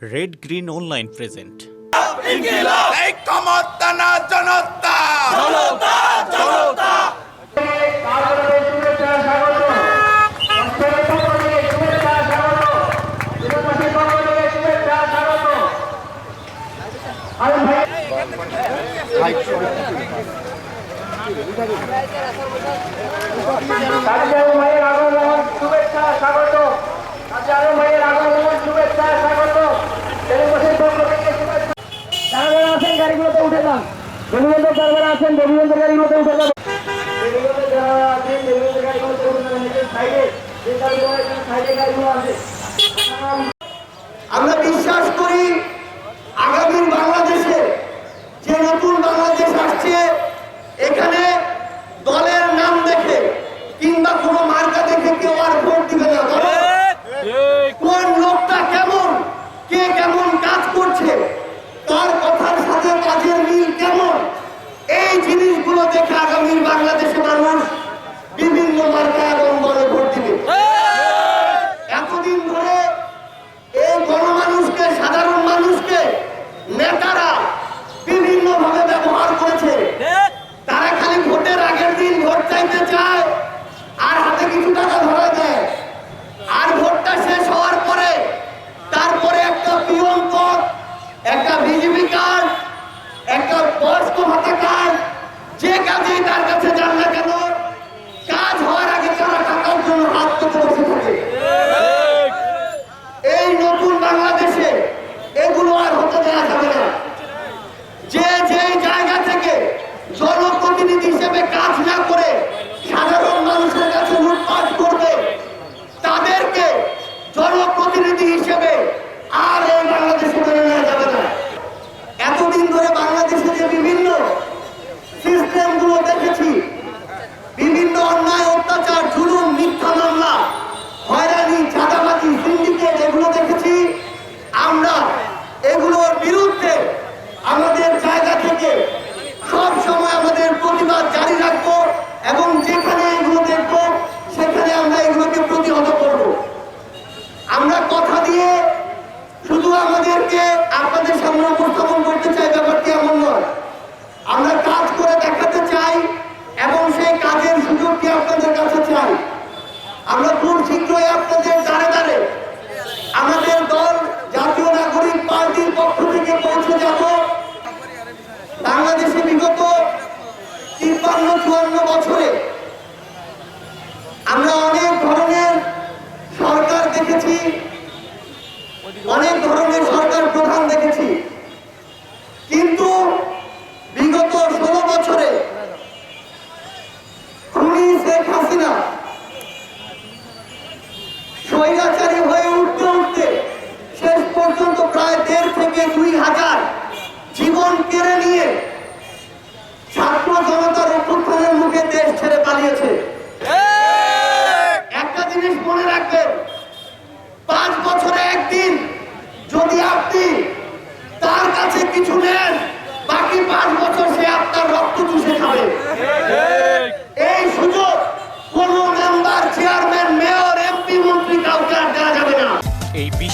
Red green Online present জনতা। স্বাগত। শুভেচ্ছা স্বাগত দেশবাসীর পক্ষ থেকে শুভেচ্ছা যারা যারা আছেন গাড়িগুলোতে উঠে যান যারা আছেন আছেন দেবীবন্ধ গাড়িগুলোতে উঠে যান সাইডে যে সাইডে গাড়িগুলো আছে আমরা বিশ্বাস করি আগামী বাংলাদেশে যে নতুন বাংলাদেশ আসছে, এখানে দলের নাম দেখে কিংবা কোনো মার্কা দেখে কেউ আর ভোট দিবে না। কোন লোকটা কেমন, কে কেমন কাজ করছে, তার কথার সাথে কাজের মিল কেমন? জিনিসগুলো দেখে আগামী বাংলাদেশে মানুষ বিভিন্ন মার্কা এবং দলে ভোট দিবে। এতদিন ধরে এই গণমানুষকে, সাধারণ মানুষকে নেতারা বিভিন্ন ভাবে ব্যবহার করেছে। তারা খালি ভোটের আগের দিন ভোট চাইতে চায় আর হাতে কিছু টাকা ধরা দেয়। আর ভোটটা শেষ হওয়ার পরে তারপরে একটা পিয়ন পদ, একটা বিজেপি কার্ড, একটা বয়স্ক ভাতা কার্ড যে কাজেই তার কাছে যান না কেন কাজ হওয়ার আগে তারা টাকার জন্য হাত পেতে বসে থাকে এই নতুন বাংলাদেশে এগুলো আর হতে দেওয়া যাবে না যে যেই জায়গা থেকে জনপ্রতিনিধি হিসেবে কাজ না করে সাধারণ মানুষের কাছে লুটপাট করবে তাদেরকে জনপ্রতিনিধি হিসেবে আর এই বাংলাদেশে মেনে নেওয়া যাবে না এতদিন ধরে বাংলাদেশে যে বিভিন্ন সিস্টেমগুলো দেখেছি বিভিন্ন অন্যায় অত্যাচার জুলুম মিথ্যা মামলা হয়রানি চাঁদাবাজি সিন্ডিকেট এগুলো দেখেছি আমরা এগুলোর বিরুদ্ধে আমাদের জায়গা থেকে সব সময় আমাদের প্রতিবাদ জারি রাখব এবং যেখানে এগুলো দেখব সেখানে আমরা এগুলোকে প্রতিহত করব আমরা কথা দিয়ে শুধু আমাদেরকে আপনাদের সামনে উপস্থাপন করতে চাই, ব্যাপারটি এমন নয়। আমরা কাজ করে দেখাতে চাই এবং সেই কাজের সুযোগটি আপনাদের কাছে চাই। আমরা খুব শীঘ্রই আপনাদের দ্বারে দ্বারে আমাদের দল, জাতীয় নাগরিক পার্টির পক্ষ থেকে পৌঁছে যাব। বাংলাদেশে বিগত তিপ্পান্ন, চুয়ান্ন বছরে আমরা অনেক ধরনের সরকার দেখেছি, অনেক ধরনের